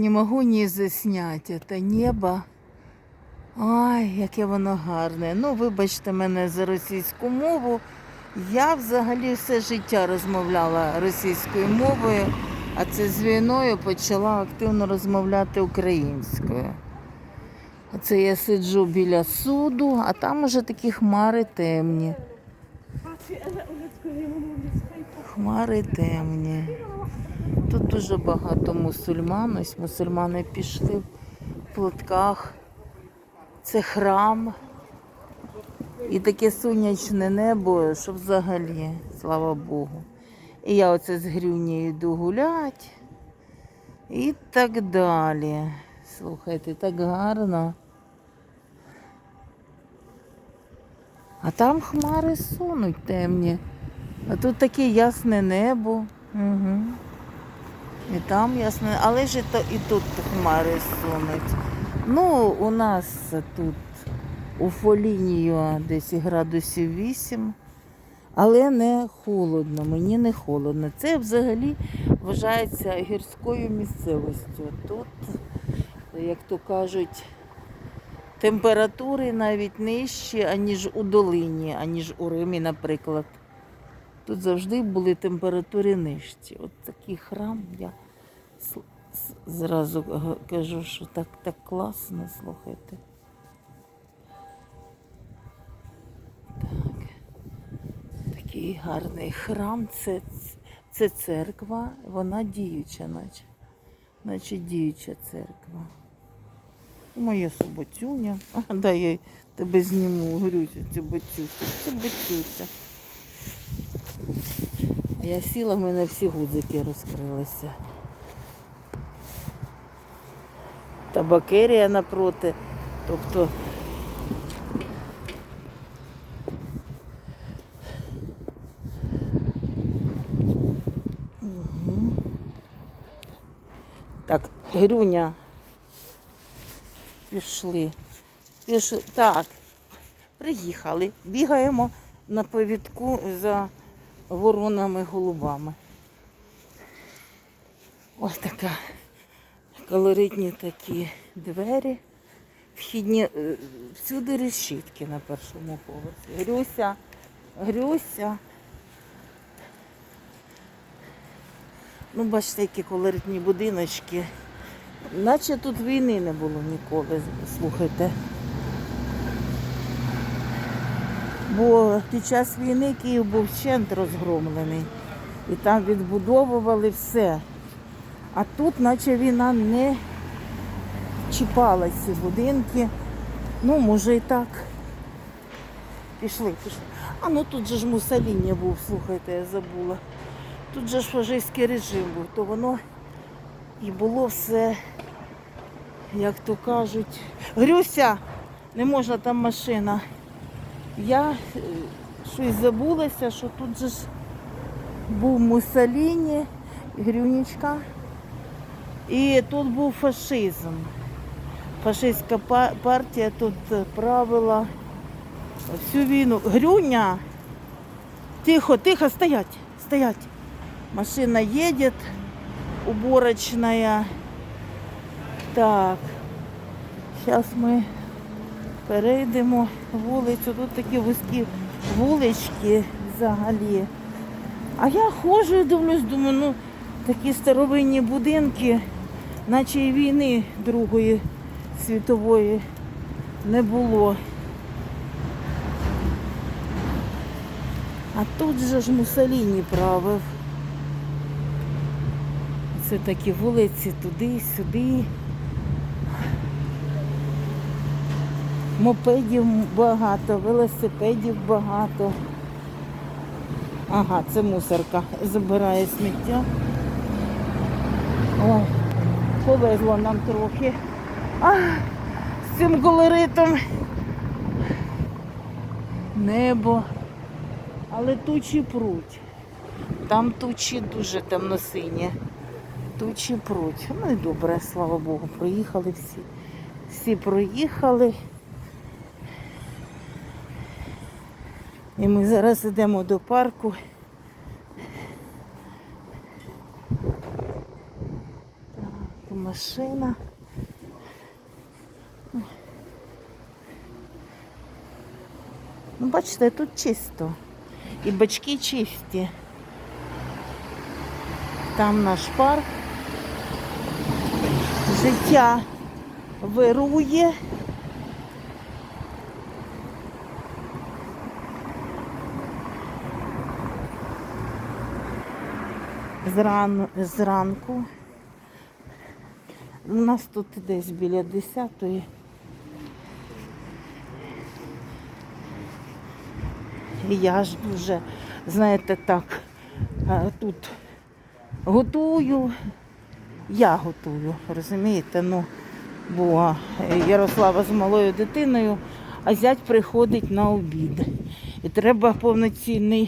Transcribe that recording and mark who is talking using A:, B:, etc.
A: Не можу ні засняти. Це небо. Ай, яке воно гарне. Ну, вибачте мене за російську мову. Я взагалі все життя розмовляла російською мовою, а це з війною почала активно розмовляти українською. Оце я сиджу біля суду, а там уже такі хмари темні. Хмари темні. Тут дуже багато мусульман. Ось мусульмани пішли в платках. Це храм. І таке сонячне небо, що взагалі, слава Богу. І я оце з грюні йду гулять. І так далі. Слухайте, так гарно. А там хмари сунуть темні. А тут таке ясне небо. Угу. І там ясне, але ж і тут хмари сунуть. Ну, у нас тут у Фолінію десь градусів 8, але не холодно, мені не холодно. Це взагалі вважається гірською місцевістю. Тут, як то кажуть, температури навіть нижчі, аніж у долині, аніж у Римі, наприклад. Тут завжди були температури нижчі. От такий храм я зразу кажу, що так, так класно, слухайте. Так. Такий гарний храм. Це, це церква, вона діюча, наче. Наче діюча церква. Моя суботюня. Дай я тебе зніму, Грюся, цю батюся. Це батюся. Я сіла, в мене всі гудзики розкрилися. Табакерія напроти. Тобто. Так, Грюня. Пішли. Пішли. Так, приїхали. Бігаємо на повідку за воронами голубами. Ось така колоритні такі двері. Вхідні е, всюди решітки на першому поверсі. Грюся, Грюся. Ну, бачите, які колоритні будиночки. Наче тут війни не було ніколи, слухайте. Бо під час війни Київ був вщент розгромлений. І там відбудовували все. А тут, наче війна не чіпала ці будинки. Ну, може і так. Пішли, пішли. А ну тут же ж Мусаління був, слухайте, я забула. Тут же ж фашистський режим був, то воно і було все, як то кажуть. Грюся, не можна там машина. Я е, щось забулася, що тут же ж був Муссоліні, Грюнічка. І тут був фашизм. Фашистська па- партія тут е, правила всю війну. Грюня! Тихо, тихо, стоять, стоять. Машина едет, уборочная. Так, зараз ми перейдемо вулицю. Тут такі вузькі вулички взагалі. А я ходжу і дивлюсь, думаю, ну такі старовинні будинки, наче і війни Другої світової не було. А тут же ж Мусоліні правив. Це такі вулиці туди, Мопедів багато, велосипедів багато. Ага, це мусорка. Забирає сміття. Ой, повезло нам трохи. А, з цим колоритом. Небо. Але тучі пруть. Там тучі дуже темно-сині. Тучі пруть. Ну і добре, слава Богу, проїхали всі. Всі проїхали. І ми зараз йдемо до парку. Так, машина. Ну, бачите, тут чисто. І бачки чисті. Там наш парк. Життя вирує. Зран, зранку. У нас тут десь біля 10-ї. І я ж дуже, знаєте, так, е, тут готую. Я готую, розумієте? Ну, бо Ярослава з малою дитиною, а зять приходить на обід. І треба повноцінний